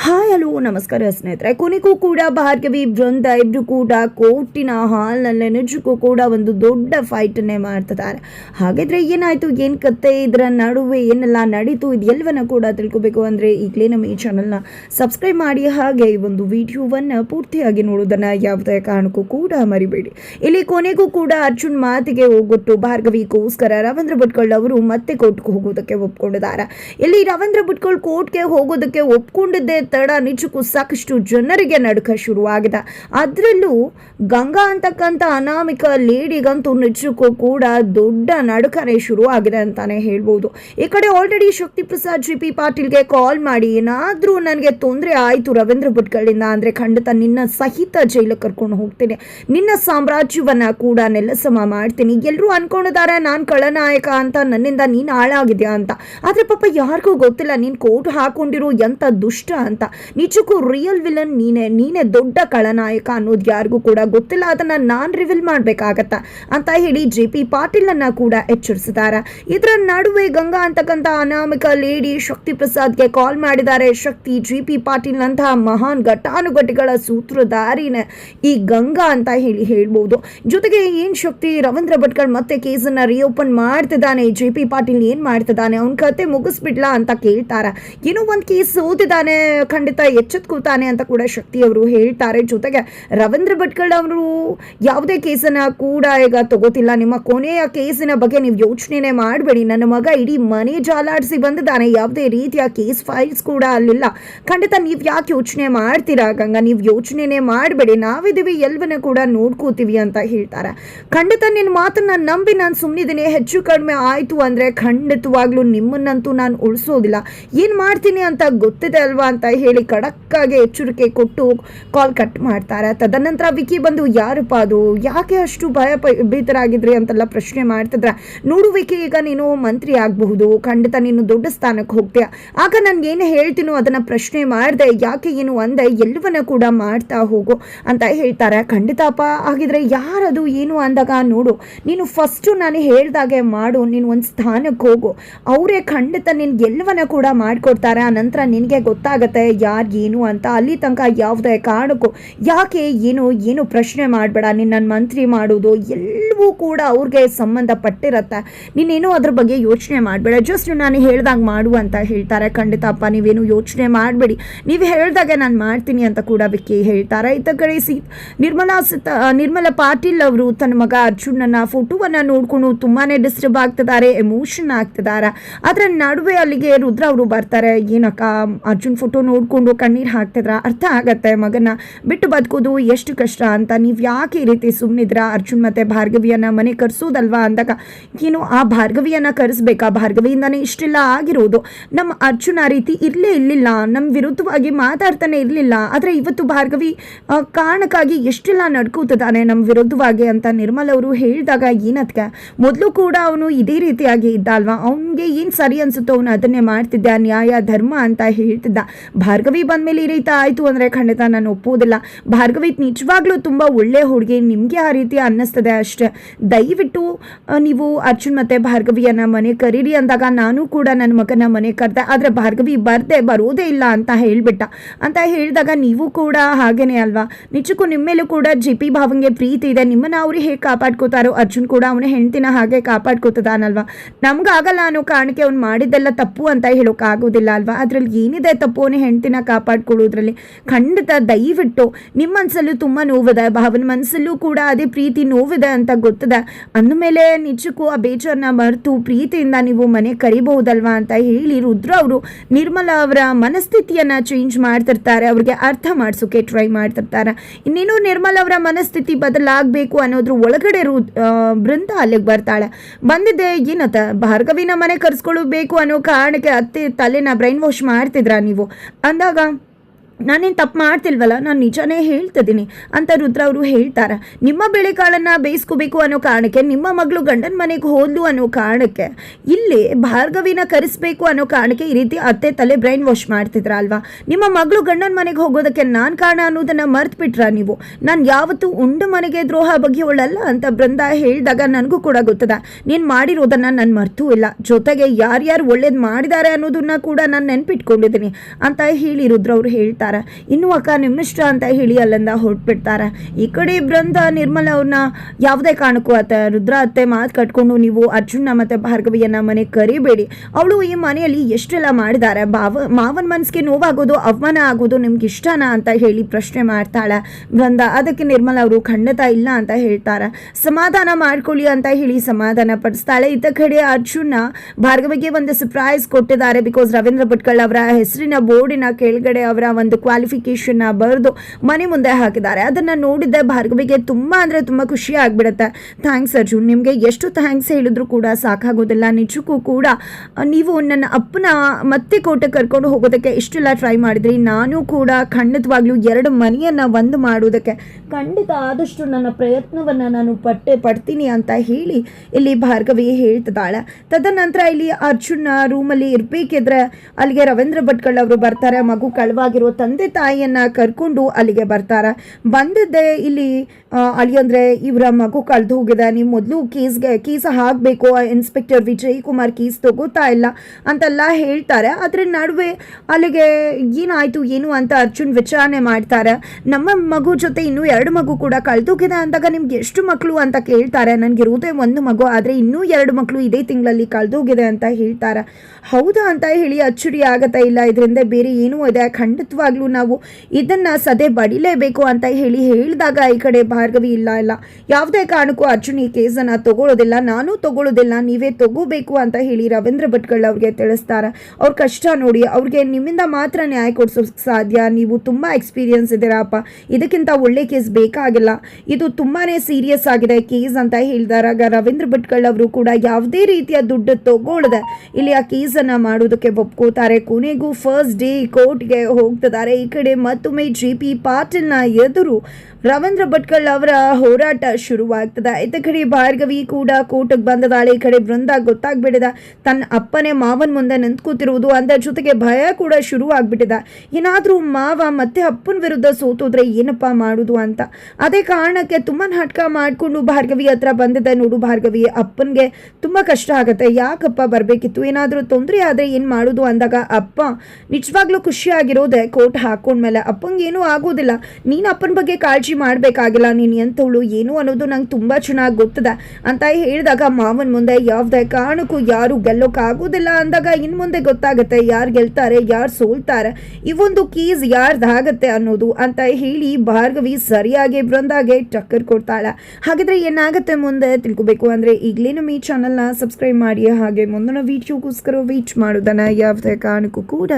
Hi, hello, ನಮಸ್ಕಾರ ಸ್ನೇಹಿತರೆ. ಕೊನೆಗೂ ಕೂಡ ಭಾರ್ಗವಿ ಬೃಂದ ಇಬ್ರು ಕೂಡ ಕೋರ್ಟಿನ ಹಾಲ್ನಲ್ಲಿ ನಿಜಕ್ಕೂ ಕೂಡ ಒಂದು ದೊಡ್ಡ ಫೈಟನ್ನೇ ಮಾಡ್ತಿದ್ದಾರೆ. ಹಾಗಿದ್ರೆ ಏನಾಯ್ತು? ಏನು ಕತ್ತೆ ಇದರ ನಡುವೆ ಏನೆಲ್ಲ ನಡೀತು? ಇದೆಲ್ಲವನ್ನ ಕೂಡ ತಿಳ್ಕೊಬೇಕು ಅಂದರೆ ಈಗಲೇ ನಮ್ಮ ಈ ಚಾನಲ್ನ ಸಬ್ಸ್ಕ್ರೈಬ್ ಮಾಡಿ. ಹಾಗೆ ಈ ಒಂದು ವಿಡಿಯೋವನ್ನು ಪೂರ್ತಿಯಾಗಿ ನೋಡೋದನ್ನು ಯಾವುದೇ ಕಾರಣಕ್ಕೂ ಕೂಡ ಮರಿಬೇಡಿ. ಇಲ್ಲಿ ಕೊನೆಗೂ ಕೂಡ ಅರ್ಜುನ್ ಮಾತಿಗೆ ಹೋಗೊಟ್ಟು ಭಾರ್ಗವಿಗೋಸ್ಕರ ರವೀಂದ್ರ ಭಟ್ಕಳ್ ಅವರು ಮತ್ತೆ ಕೋರ್ಟ್ಗೆ ಹೋಗೋದಕ್ಕೆ ಒಪ್ಕೊಂಡಿದ್ದಾರೆ. ಇಲ್ಲಿ ರವೀಂದ್ರ ಭಟ್ಕಳ್ ಕೋರ್ಟ್ಗೆ ಹೋಗೋದಕ್ಕೆ ಒಪ್ಕೊಂಡಿದ್ದೆ ತಡ ನಿಜಕ್ಕೂ ಸಾಕಷ್ಟು ಜನರಿಗೆ ನಡುಕ ಶುರುವಾಗಿದೆ. ಅದರಲ್ಲೂ ಗಂಗಾ ಅಂತಕ್ಕಂಥ ಅನಾಮಿಕ ಲೇಡಿಗಂತೂ ನಿಜಕ್ಕೂ ಕೂಡ ದೊಡ್ಡ ನಡುಕನೇ ಶುರುವಾಗಿದೆ ಅಂತಾನೆ ಹೇಳ್ಬೋದು. ಈ ಕಡೆ already Shakti Prasad G P ಪಾಟೀಲ್ಗೆ call ಮಾಡಿ, ಏನಾದರೂ ನನಗೆ ತೊಂದರೆ ಆಯಿತು ರವೀಂದ್ರ ಭಟ್ಗಳಿಂದ ಅಂದರೆ ಖಂಡಿತ ನಿನ್ನ ಸಹಿತ ಜೈಲಿಗೆ ಕರ್ಕೊಂಡು ಹೋಗ್ತೀನಿ. ನಿನ್ನ ಸಾಮ್ರಾಜ್ಯವನ್ನು ಕೂಡ ನೆಲಸಮ ಮಾಡ್ತೀನಿ. ಎಲ್ಲರೂ ಅನ್ಕೊಂಡಿದ್ದಾರೆ ನಾನು ಕಳನಾಯಕ ಅಂತ, ನನ್ನಿಂದ ನೀನು ಹಾಳಾಗಿದ್ಯಾ ಅಂತ. ಆದರೆ ಪಾಪ ಯಾರಿಗೂ ಗೊತ್ತಿಲ್ಲ, ನೀನು ಕೋಟ್ ಹಾಕೊಂಡಿರೋ ಎಂಥ ದುಷ್ಟ ಅಂತ. ನಿಜಕ್ಕೂ ರಿಯಲ್ ವಿಲನ್ ನೀನೇ ನೀನೇ ದೊಡ್ಡ ಕಳನಾಯಕ ಅನ್ನೋದು ಯಾರಿಗೂ ಕೂಡ ಗೊತ್ತಿಲ್ಲ. ಅದನ್ನು ನಾನು ರಿವೀಲ್ ಮಾಡಬೇಕಾಗತ್ತ ಅಂತ ಹೇಳಿ ಜೆ ಪಿ ಪಾಟೀಲನ್ನು ಕೂಡ ಎಚ್ಚರಿಸಿದ್ದಾರೆ. ಇದರ ನಡುವೆ ಗಂಗಾ ಅಂತಕ್ಕಂಥ ಅನಾಮಿಕ ಲೇಡಿ ಶಕ್ತಿ ಪ್ರಸಾದ್ಗೆ ಕಾಲ್ ಮಾಡಿದ್ದಾರೆ. ಶಕ್ತಿ ಜಿ ಪಿ ಪಾಟೀಲ್ ಅಂತಹ ಮಹಾನ್ ಘಟಾನುಘಟಿಗಳ ಸೂತ್ರಧಾರಿನೇ ಈ ಗಂಗಾ ಅಂತ ಹೇಳಿ ಹೇಳ್ಬೋದು. ಜೊತೆಗೆ ಏನ್ ಶಕ್ತಿ ರವೀಂದ್ರ ಭಟ್ಕರ್ ಮತ್ತೆ ಕೇಸನ್ನ ರಿಓಪನ್ ಮಾಡ್ತಿದ್ದಾನೆ? ಜೆ ಪಿ ಪಾಟೀಲ್ ಏನು ಮಾಡ್ತಿದ್ದಾನೆ? ಅವ್ನ ಕತೆ ಮುಗಿಸ್ಬಿಡ್ಲಾ ಅಂತ ಕೇಳ್ತಾರೆ? ಏನೋ ಒಂದು ಕೇಸ್ ಓದಿದ್ದಾನೆ ಖಂಡಿತ ಎಚ್ಚೆತ್ಕೋತಾನೆ ಅಂತ ಕೂಡ ಶಕ್ತಿ ಅವರು ಹೇಳ್ತಾರೆ. ಜೊತೆಗೆ ರವೀಂದ್ರ ಭಟ್ಕಳ್ ಅವರು ಯಾವುದೇ ಕೇಸನ್ನ ಕೂಡ ಈಗ ತಗೋತಿಲ್ಲ. ನಿಮ್ಮ ಕೊನೆಯ ಕೇಸಿನ ಬಗ್ಗೆ ನೀವು ಯೋಚನೆ ಮಾಡಬೇಡಿ. ನನ್ನ ಮಗ ಇಡೀ ಮನೆ ಜಾಲಾಡಿಸಿ ಬಂದಿದ್ದಾನೆ. ಯಾವುದೇ ರೀತಿಯ ಕೇಸ್ ಫೈಲ್ಸ್ ಕೂಡ ಅಲ್ಲಿಲ್ಲ. ಖಂಡಿತ ನೀವು ಯಾಕೆ ಯೋಚನೆ ಮಾಡ್ತೀರಾ ಗಂಗಾ? ನೀವು ಯೋಚನೆ ಮಾಡಬೇಡಿ. ನಾವಿದ್ದೀವಿ ಎಲ್ವನ್ನ ಕೂಡ ನೋಡ್ಕೋತೀವಿ ಅಂತ ಹೇಳ್ತಾರೆ. ಖಂಡಿತ ನಿನ್ನ ಮಾತನ್ನ ನಂಬಿ ನಾನು ಸುಮ್ಮನಿದ್ದೀನಿ ಹೆಚ್ಚು ಕಡಿಮೆ ಆಯಿತು ಅಂದರೆ ಖಂಡಿತವಾಗ್ಲೂ ನಿಮ್ಮನ್ನಂತೂ ನಾನು ಉಳಿಸೋದಿಲ್ಲ. ಏನು ಮಾಡ್ತೀನಿ ಅಂತ ಗೊತ್ತಿದೆ ಅಲ್ವಾ ಅಂತ ಹೇಳಿ ಖಡಕ್ಕಾಗಿ ಎಚ್ಚರಿಕೆ ಕೊಟ್ಟು ಕಾಲ್ ಕಟ್ ಮಾಡ್ತಾರೆ. ತದನಂತರ ವಿಕಿ ಬಂದು, ಯಾರಪ್ಪ ಅದು? ಯಾಕೆ ಅಷ್ಟು ಭಯ ಭೀತರಾಗಿದ್ರಿ? ಅಂತೆಲ್ಲ ಪ್ರಶ್ನೆ ಮಾಡ್ತಿದ್ರೆ, ನೋಡು ವಿಕಿ, ಈಗ ನೀನು ಮಂತ್ರಿ ಆಗಬಹುದು. ಖಂಡಿತ ನೀನು ದೊಡ್ಡ ಸ್ಥಾನಕ್ಕೆ ಹೋಗ್ತೀಯ. ಆಗ ನಾನು ಏನು ಹೇಳ್ತೀನೋ ಅದನ್ನ ಪ್ರಶ್ನೆ ಮಾಡಿದೆ, ಯಾಕೆ ಏನು ಅಂದೆ, ಎಲ್ಲವನ್ನ ಕೂಡ ಮಾಡ್ತಾ ಹೋಗು ಅಂತ ಹೇಳ್ತಾರೆ. ಖಂಡಿತಪ್ಪ ಆಗಿದ್ರೆ ಯಾರದು ಏನು ಅಂದಾಗ ನೋಡು. ನೀನು ಫಸ್ಟು ನಾನು ಹೇಳ್ದಾಗೆ ಮಾಡು. ನೀನು ಒಂದು ಸ್ಥಾನಕ್ಕೆ ಹೋಗು. ಅವರೇ ಖಂಡಿತ ನಿನ್ಗೆ ಎಲ್ಲವನ್ನ ಕೂಡ ಮಾಡಿಕೊಡ್ತಾರೆ. ಆ ನಂತರ ನಿನಗೆ ಗೊತ್ತಾಗತ್ತೆ ಯಾರು ಏನು ಅಂತ ಅಲ್ಲಿ ತನಕ ಯಾವುದೇ ಕಾರಣಕ್ಕೂ ಯಾಕೆ ಏನು ಏನು ಪ್ರಶ್ನೆ ಮಾಡಬೇಡ. ನಿನ್ನ ಮಂತ್ರಿ ಮಾಡೋದು ಎಲ್ಲವೂ ಕೂಡ ಅವ್ರಿಗೆ ಸಂಬಂಧಪಟ್ಟಿರತ್ತೆ. ನೀನೇನು ಅದ್ರ ಬಗ್ಗೆ ಯೋಚನೆ ಮಾಡಬೇಡ. ಜಸ್ಟ್ ನಾನು ಹೇಳ್ದಂಗೆ ಮಾಡು ಅಂತ ಹೇಳ್ತಾರೆ. ಖಂಡಿತಪ್ಪ ನೀವೇನು ಯೋಚನೆ ಮಾಡಬೇಡಿ. ನೀವು ಹೇಳ್ದಾಗೆ ನಾನು ಮಾಡ್ತೀನಿ ಅಂತ ಕೂಡ ವಿಕ್ಕಿ ಹೇಳ್ತಾರೆ. ಇತ್ತ ಕಡೆ ನಿರ್ಮಲಾ ಸಿತ, ನಿರ್ಮಲಾ ಪಾಟೀಲ್ ಅವರು ತನ್ನ ಮಗ ಅರ್ಜುನನ ಫೋಟೋವನ್ನು ನೋಡ್ಕೊಂಡು ತುಂಬಾ ಡಿಸ್ಟರ್ಬ್ ಆಗ್ತಿದ್ದಾರೆ ಎಮೋಷನ್ ಆಗ್ತಿದ್ದಾರೆ. ಅದರ ನಡುವೆ ಅಲ್ಲಿಗೆ ರುದ್ರ ಅವರು ಬರ್ತಾರೆ. ಏನಕ್ಕ, ಅರ್ಜುನ್ ಫೋಟೋ ನೋಡಿಕೊಂಡು ಕಣ್ಣೀರು ಹಾಕ್ತಿದ್ರ ಅರ್ಥ ಆಗತ್ತೆ. ಮಗನ ಬಿಟ್ಟು ಬದುಕೋದು ಎಷ್ಟು ಕಷ್ಟ ಅಂತ ನೀವು ಯಾಕೆ ಈ ರೀತಿ ಸುಮ್ಮನಿದ್ರ ಅರ್ಜುನ್ ಮತ್ತೆ ಭಾರ್ಗವಿಯನ್ನ ಮನೆ ಕರೆಸೋದಲ್ವಾ ಅಂದಾಗ ಏನು ಆ ಭಾರ್ಗವಿಯನ್ನ ಕರೆಸ್ಬೇಕಾ. ಭಾರ್ಗವಿಯಿಂದಾನೇ ಇಷ್ಟೆಲ್ಲ ಆಗಿರೋದು. ನಮ್ಮ ಅರ್ಜುನ್ ಆ ರೀತಿ ಇರಲೇ ಇರಲಿಲ್ಲ. ನಮ್ಮ ವಿರುದ್ಧವಾಗಿ ಮಾತಾಡ್ತಾನೆ ಇರಲಿಲ್ಲ. ಆದರೆ ಇವತ್ತು ಭಾರ್ಗವಿ ಕಾರಣಕ್ಕಾಗಿ ಎಷ್ಟೆಲ್ಲ ನಡ್ಕೋತಿದ್ದಾನೆ ನಮ್ಮ ವಿರುದ್ಧವಾಗಿ ಅಂತ ನಿರ್ಮಲ್ ಅವರು ಹೇಳಿದಾಗ ಏನತ್ಕ? ಮೊದಲು ಕೂಡ ಅವನು ಇದೇ ರೀತಿಯಾಗಿ ಇದ್ದ ಅಲ್ವಾ? ಅವನಿಗೆ ಏನು ಸರಿ ಅನ್ಸುತ್ತೋ ಅವನು ಅದನ್ನೇ ಮಾಡ್ತಿದ್ದ ನ್ಯಾಯ, ಧರ್ಮ ಅಂತ ಹೇಳ್ತಿದ್ದ. ಭಾರ್ಗವಿ ಬಂದಮೇಲೆ ಈ ರೀತಿ ಆಯಿತು ಅಂದರೆ ಖಂಡಿತ ನಾನು ಒಪ್ಪುವುದಿಲ್ಲ. ಭಾರ್ಗವಿ, ನಿಜವಾಗ್ಲೂ ತುಂಬ ಒಳ್ಳೆ ಹುಡುಗಿ, ನಿಮಗೆ ಆ ರೀತಿ ಅನ್ನಿಸ್ತದೆ ಅಷ್ಟೇ. ದಯವಿಟ್ಟು ನೀವು ಅರ್ಜುನ್ ಮತ್ತು ಭಾರ್ಗವಿಯನ್ನ ಮನೆ ಕರೀರಿ ಅಂದಾಗ ನಾನು ಕೂಡ ನನ್ನ ಮಗನ ಮನೆ ಕರೆದೆ, ಆದರೆ ಭಾರ್ಗವಿ ಬರದೆ, ಬರೋದೇ ಇಲ್ಲ ಅಂತ ಹೇಳಿಬಿಟ್ಟ. ಅಂತ ಹೇಳಿದಾಗ ನೀವು ಕೂಡ ಹಾಗೇನೆ ಅಲ್ವಾ? ನಿಜಕ್ಕೂ ನಿಮ್ಮ ಮೇಲೂ ಕೂಡ ಜಿ ಪಿ ಭಾವಂಗೆ ಪ್ರೀತಿ ಇದೆ. ನಿಮ್ಮನ್ನು ಅವ್ರು ಹೇಗೆ ಕಾಪಾಡ್ಕೋತಾರೋ, ಅರ್ಜುನ್ ಕೂಡ ಅವನ ಹೆಂಡತಿನ ಹಾಗೆ ಕಾಪಾಡ್ಕೋತದಾನಲ್ವಾ? ನಮ್ಗಾಗಲ್ಲ ಅನ್ನೋ ಕಾರಣಕ್ಕೆ ಅವ್ನು ಮಾಡಿದ್ದೆಲ್ಲ ತಪ್ಪು ಅಂತ ಹೇಳೋಕ್ಕಾಗೋದಿಲ್ಲ ಅಲ್ವಾ? ಅದರಲ್ಲಿ ಏನಿದೆ ತಪ್ಪು ಅವನ ಹೆಂಡತಿನ ಕಾಪಾಡ್ಕೊಳ್ಳೋದ್ರಲ್ಲಿ ಖಂಡಿತ ದಯವಿಟ್ಟು ನಿಮ್ಮ ಮನಸ್ಸಲ್ಲೂ ತುಂಬ ನೋವಿದೆ, ಭಾವನ ಮನಸ್ಸಲ್ಲೂ ಕೂಡ ಅದೇ ಪ್ರೀತಿ ನೋವಿದೆ ಅಂತ ಗೊತ್ತಿದೆ. ಅಂದಮೇಲೆ ನಿಜಕ್ಕೂ ಆ ಬೇಜಾರನ್ನ ಮರೆತು ಪ್ರೀತಿಯಿಂದ ನೀವು ಮನೆ ಕರಿಬಹುದಲ್ವಾ ಅಂತ ಹೇಳಿ ರುದ್ರ ಅವರು ನಿರ್ಮಲಾ ಅವರ ಮನಸ್ಥಿತಿಯನ್ನ ಚೇಂಜ್ ಮಾಡ್ತಿರ್ತಾರೆ, ಅವ್ರಿಗೆ ಅರ್ಥ ಮಾಡಿಸೋಕೆ ಟ್ರೈ ಮಾಡ್ತಿರ್ತಾರೆ. ಇನ್ನೇನು ನಿರ್ಮಲ ಅವರ ಮನಸ್ಥಿತಿ ಬದಲಾಗಬೇಕು ಅನ್ನೋದ್ರ ಒಳಗಡೆ ರು ಬೃಂದ ಅಲ್ಲಿಗೆ ಬರ್ತಾಳೆ. ಬಂದಿದ್ದೆ ಏನತ್ತ ಭಾರ್ಗವಿನ ಮನೆ ಕರ್ಸ್ಕೊಳ್ಬೇಕು ಅನ್ನೋ ಕಾರಣಕ್ಕೆ ಅತ್ತೆ ತಲೆನ ಬ್ರೈನ್ ವಾಶ್ ಮಾಡ್ತಿದ್ರಾ ನೀವು? ಅಂದಾಗ ನಾನೇನು ತಪ್ಪು ಮಾಡ್ತಿಲ್ವಲ್ಲ? ನಾನು ನಿಜನೇ ಹೇಳ್ತಿದ್ದೀನಿ. ಅಂತ ರುದ್ರ ಅವರು ಹೇಳ್ತಾರೆ. ನಿಮ್ಮ ಬೆಳೆಕಾಳನ್ನು ಬೇಯಿಸ್ಕೋಬೇಕು ಅನ್ನೋ ಕಾರಣಕ್ಕೆ, ನಿಮ್ಮ ಮಗಳು ಗಂಡನ ಮನೆಗೆ ಹೋದ್ಲು ಅನ್ನೋ ಕಾರಣಕ್ಕೆ, ಇಲ್ಲಿ ಭಾರ್ಗವಿನ ಕರೆಸ್ಬೇಕು ಅನ್ನೋ ಕಾರಣಕ್ಕೆ ಈ ರೀತಿ ಅತ್ತೆ ತಲೆ ಬ್ರೈನ್ ವಾಶ್ ಮಾಡ್ತಿದ್ರ ಅಲ್ವಾ? ನಿಮ್ಮ ಮಗಳು ಗಂಡನ ಮನೆಗೆ ಹೋಗೋದಕ್ಕೆ ನಾನು ಕಾರಣ ಅನ್ನೋದನ್ನು ಮರ್ತು ಬಿಟ್ರ ನೀವು? ನಾನು ಯಾವತ್ತೂ ಉಂಡು ಮನೆಗೆ ದ್ರೋಹ ಬಗೆಯೋಳಲ್ಲ ಅಂತ ಬೃಂದ ಹೇಳಿದಾಗ ನನಗೂ ಕೂಡ ಗೊತ್ತದ. ನೀನು ಮಾಡಿರೋದನ್ನು ನಾನು ಮರ್ತೂ ಇಲ್ಲ. ಜೊತೆಗೆ ಯಾರ್ಯಾರು ಒಳ್ಳೇದು ಮಾಡಿದ್ದಾರೆ ಅನ್ನೋದನ್ನ ಕೂಡ ನಾನು ನೆನ್ಪಿಟ್ಕೊಂಡಿದ್ದೀನಿ ಅಂತ ಹೇಳಿ ರುದ್ರ ಅವರು ಹೇಳ್ತಾರೆ ಇನ್ನು ಅಕ್ಕ ನಿಮ್ಮಿಷ್ಟ ಅಂತ ಹೇಳಿ ಅಲ್ಲಿಂದ ಹೊರಟ್ಬಿಡ್ತಾರೆ. ಈ ಕಡೆ ಇಬ್ಬರಂತ ನಿರ್ಮಲ ಅವ್ರನ್ನ ಯಾವುದೇ ಕಾರಣಕ್ಕೂ ಅತ್ತೆ, ರುದ್ರ ಅತ್ತೆ ಮಾತು ಕಟ್ಕೊಂಡು ನೀವು ಅರ್ಜುನ ಮತ್ತು ಭಾರ್ಗವಿಯನ್ನ ಮನೆ ಕರಿಬೇಡಿ. ಅವಳು ಈ ಮನೆಯಲ್ಲಿ ಎಷ್ಟೆಲ್ಲ ಮಾಡಿದ್ದಾರೆ? ಭಾವ, ಮಾವನ ಮನಸ್ಸಿಗೆ ನೋವಾಗೋದು, ಅವಮಾನ ಆಗೋದು ನಿಮ್ಗೆ ಇಷ್ಟನಾ ಅಂತ ಹೇಳಿ ಪ್ರಶ್ನೆ ಮಾಡ್ತಾಳೆ ಬೃಂದ. ಅದಕ್ಕೆ ನಿರ್ಮಲ ಅವರು ಖಂಡಿತ ಇಲ್ಲ ಅಂತ ಹೇಳ್ತಾರೆ. ಸಮಾಧಾನ ಮಾಡ್ಕೊಳ್ಳಿ ಅಂತ ಹೇಳಿ ಸಮಾಧಾನ ಪಡಿಸ್ತಾಳೆ. ಇದ್ದ ಕಡೆ ಅರ್ಜುನ ಭಾರ್ಗವಿಗೆ ಒಂದು ಸರ್ಪ್ರೈಸ್ ಕೊಟ್ಟಿದ್ದಾರೆ ಬಿಕಾಸ್ ರವೀಂದ್ರ ಭಟ್ಕಳ್ ಅವರ ಹೆಸರಿನ ಬೋರ್ಡಿನ ಕೆಳಗಡೆ ಅವರ ಒಂದು ಕ್ವಾಲಿಫಿಕೇಶನ್ ಬರೆದು ಮನೆ ಮುಂದೆ ಹಾಕಿದ್ದಾರೆ. ಅದನ್ನ ನೋಡಿದ್ದೆ ಭಾರ್ಗವಿಗೆ ತುಂಬ ಅಂದ್ರೆ ತುಂಬಾ ಖುಷಿ ಆಗಿಬಿಡುತ್ತೆ. ಥ್ಯಾಂಕ್ಸ್ ಅರ್ಜುನ್. ನಿಮಗೆ ಎಷ್ಟು ಥ್ಯಾಂಕ್ಸ್ ಹೇಳಿದ್ರು ಕೂಡ ಸಾಕಾಗೋದಿಲ್ಲ. ನಿಜಕ್ಕೂ ಕೂಡ ನೀವು ನನ್ನ ಅಪ್ಪನ ಮತ್ತೆ ಕೋಟೆ ಕರ್ಕೊಂಡು ಹೋಗೋದಕ್ಕೆ ಇಷ್ಟೆಲ್ಲ ಟ್ರೈ ಮಾಡಿದ್ರಿ. ನಾನು ಕೂಡ ಖಂಡಿತವಾಗ್ಲೂ ಎರಡು ಮನೆಯನ್ನ ಒಂದು ಮಾಡೋದಕ್ಕೆ ಖಂಡಿತ ಆದಷ್ಟು ನನ್ನ ಪ್ರಯತ್ನವನ್ನ ನಾನು ಪಟ್ಟೆ ಪಡ್ತೀನಿ ಅಂತ ಹೇಳಿ ಇಲ್ಲಿ ಭಾರ್ಗವಿ ಹೇಳ್ತಿದ್ದಾಳೆ. ತದನಂತರ ಇಲ್ಲಿ ಅರ್ಜುನ ರೂಮಲ್ಲಿ ಇರ್ಬೇಕಿದ್ರೆ ಅಲ್ಲಿಗೆ ರವೀಂದ್ರ ಭಟ್ಕಳ್ ಅವರು ಬರ್ತಾರೆ. ಮಗು ಕಳವಾಗಿರೋ ತಂದೆ ತಾಯಿಯನ್ನ ಕರ್ಕೊಂಡು ಅಲ್ಲಿಗೆ ಬರ್ತಾರೆ. ಬಂದಿದ್ದೆ ಇಲ್ಲಿ ಅಲ್ಲಿ ಅಂದ್ರೆ ಇವರ ಮಗು ಕಳೆದು ಹೋಗಿದೆ. ನೀವು ಮೊದಲು ಕೇಸ್ಗೆ ಕೇಸ್ ಹಾಕಬೇಕು. ಇನ್ಸ್ಪೆಕ್ಟರ್ ವಿಜಯ್ ಕುಮಾರ್ ಕೇಸ್ ತಗೋತಾ ಇಲ್ಲ ಅಂತೆಲ್ಲ ಹೇಳ್ತಾರೆ. ಅದ್ರ ನಡುವೆ ಅಲ್ಲಿಗೆ ಏನಾಯ್ತು, ಏನು ಅಂತ ಅರ್ಜುನ್ ವಿಚಾರಣೆ ಮಾಡ್ತಾರೆ. ನಮ್ಮ ಮಗು ಜೊತೆ ಇನ್ನೂ ಎರಡು ಮಗು ಕೂಡ ಕಳೆದೋಗಿದೆ ಅಂದಾಗ ನಿಮ್ಗೆ ಎಷ್ಟು ಮಕ್ಕಳು ಅಂತ ಕೇಳ್ತಾರೆ. ನನಗೆ ಇರೋದೇ ಒಂದು ಮಗು, ಆದರೆ ಇನ್ನೂ ಎರಡು ಮಕ್ಕಳು ಇದೇ ತಿಂಗಳಲ್ಲಿ ಕಳೆದೋಗಿದೆ ಅಂತ ಹೇಳ್ತಾರೆ. ಹೌದಾ ಅಂತ ಹೇಳಿ ಅಚ್ಚುರಿ ಆಗತ್ತಾ ಇಲ್ಲ. ಇದರಿಂದ ಬೇರೆ ಏನೂ ಇದೆ. ಖಂಡಿತವಾಗ್ಲೂ ನಾವು ಇದನ್ನ ಸದೆ ಬಡಿಲೇಬೇಕು ಅಂತ ಹೇಳಿ ಹೇಳಿದಾಗ ಈ ಕಡೆ ಭಾರ್ಗವಿ ಇಲ್ಲ ಇಲ್ಲ. ಯಾವುದೇ ಕಾರಣಕ್ಕೂ ಅರ್ಜುನ್ ಈ ಕೇಸನ್ನು ತಗೊಳ್ಳೋದಿಲ್ಲ, ನಾನು ತಗೊಳ್ಳೋದಿಲ್ಲ, ನೀವೇ ತಗೋಬೇಕು ಅಂತ ಹೇಳಿ ರವೀಂದ್ರ ಭಟ್ಕಳ್ ಅವ್ರಿಗೆ ತಿಳಿಸ್ತಾರೆ. ಅವ್ರ ಕಷ್ಟ ನೋಡಿ, ಅವ್ರಿಗೆ ನಿಮ್ಮಿಂದ ಮಾತ್ರ ನ್ಯಾಯ ಕೊಡಿಸೋಕೆ ಸಾಧ್ಯ. ನೀವು ತುಂಬ ಎಕ್ಸ್ಪೀರಿಯನ್ಸ್ ಇದ್ದೀರಪ್ಪ. ಇದಕ್ಕಿಂತ ಒಳ್ಳೆ ಕೇಸ್ ಬೇಕಾಗಿಲ್ಲ. ಇದು ತುಂಬಾನೇ ಸೀರಿಯಸ್ ಆಗಿದೆ ಕೇಸ್ ಅಂತ ಹೇಳಿದಾಗ ರವೀಂದ್ರ ಭಟ್ಕಳ್ ಅವರು ಕೂಡ ಯಾವುದೇ ರೀತಿಯ ದುಡ್ಡು ತಗೊಳ್ಳದೆ ಇಲ್ಲಿ ಆ ಕೇಸನ್ನು ಮಾಡೋದಕ್ಕೆ ಒಪ್ಕೋತಾರೆ. ಕೊನೆಗೂ ಫಸ್ಟ್ ಡೇ ಕೋರ್ಟ್ಗೆ ಹೋಗ್ತಿದ್ದಾರೆ ಈ ಕಡೆ ಮತ್ತೊಮ್ಮೆ ಜಿ ಪಿ ಪಾಟೀಲ್ನ ಎದುರು ರವೀಂದ್ರ ಭಟ್ಕಳ್ ಅವರ ಹೋರಾಟ ಶುರುವಾಗ್ತದೆ. ಇತ್ತ ಕಡೆ ಭಾರ್ಗವಿ ಕೂಡ ಕೋಟಕ್ ಬಂದದಾಳೆ. ಈ ಕಡೆ ಬೃಂದ ಗೊತ್ತಾಗ್ಬಿಟ್ಟಿದೆ. ತನ್ನ ಅಪ್ಪನೇ ಮಾವನ್ ಮುಂದೆ ನಿಂತ್ಕೋತಿರುವುದು. ಅದರ ಜೊತೆಗೆ ಭಯ ಕೂಡ ಶುರು ಆಗ್ಬಿಟ್ಟಿದೆ ಏನಾದರೂ ಮಾವ ಮತ್ತೆ ಅಪ್ಪನ ವಿರುದ್ಧ ಸೋತೋದ್ರೆ ಏನಪ್ಪ ಮಾಡುದು ಅಂತ. ಅದೇ ಕಾರಣಕ್ಕೆ ತುಂಬಾ ನಾಟಕ ಮಾಡಿಕೊಂಡು ಭಾರ್ಗವಿ ಹತ್ರ ಬಂದಿದ್ದೆ ನೋಡು ಭಾರ್ಗವಿ, ಅಪ್ಪನಿಗೆ ತುಂಬಾ ಕಷ್ಟ ಆಗತ್ತೆ. ಯಾಕಪ್ಪ ಬರಬೇಕಿತ್ತು? ಏನಾದರೂ ತೊಂದರೆ ಆದರೆ ಏನು ಮಾಡೋದು? ಅಂದಾಗ, ಅಪ್ಪ, ನಿಜವಾಗ್ಲೂ ಖುಷಿಯಾಗಿರೋದೆ ಕೋಟ್ ಹಾಕೊಂಡ್ಮೇಲೆ ಅಪ್ಪಂಗೇನೂ ಆಗೋದಿಲ್ಲ. ನೀನು ಅಪ್ಪನ ಬಗ್ಗೆ ಕಾಳಜಿ ಮಾಡಬೇಕಾಗಿಲ್ಲ. ನೀನು ಎಂಥವಳು ಏನು ಅನ್ನೋದು ನಂಗೆ ತುಂಬ ಚೆನ್ನಾಗಿ ಗೊತ್ತದ. ಅಂತ ಹೇಳಿದಾಗ ಮಾವನ ಮುಂದೆ ಯಾವುದೇ ಕಾರಣಕ್ಕೂ ಯಾರು ಗೆಲ್ಲೋಕ್ಕಾಗೋದಿಲ್ಲ ಅಂದಾಗ ಇನ್ನು ಮುಂದೆ ಗೊತ್ತಾಗುತ್ತೆ ಯಾರು ಗೆಲ್ತಾರೆ, ಯಾರು ಸೋಲ್ತಾರೆ ಒಂದು ಕೀಸ್ ಯಾರ್ದಾಗತ್ತೆ ಅನ್ನೋದು ಅಂತ ಹೇಳಿ ಭಾರ್ಗವಿ ಸರಿಯಾಗಿ ಬೃಂದಾಗೆ ಟಕ್ಕರ್ ಕೊಡ್ತಾಳೆ. ಹಾಗಿದ್ರೆ ಏನಾಗುತ್ತೆ ಮುಂದೆ ತಿಳ್ಕೊಬೇಕು ಅಂದರೆ ಈಗಲೇ ನಮ್ಮ ಈ ಚಾನಲ್ನ ಸಬ್ಸ್ಕ್ರೈಬ್ ಮಾಡಿ. ಹಾಗೆ ಮುಂದಿನ ವೀಡಿಯೋಗೋಸ್ಕರ ವೀಚ್ ಮಾಡೋದನ್ನು ಯಾವುದೇ ಕಾರಣಕ್ಕೂ ಕೂಡ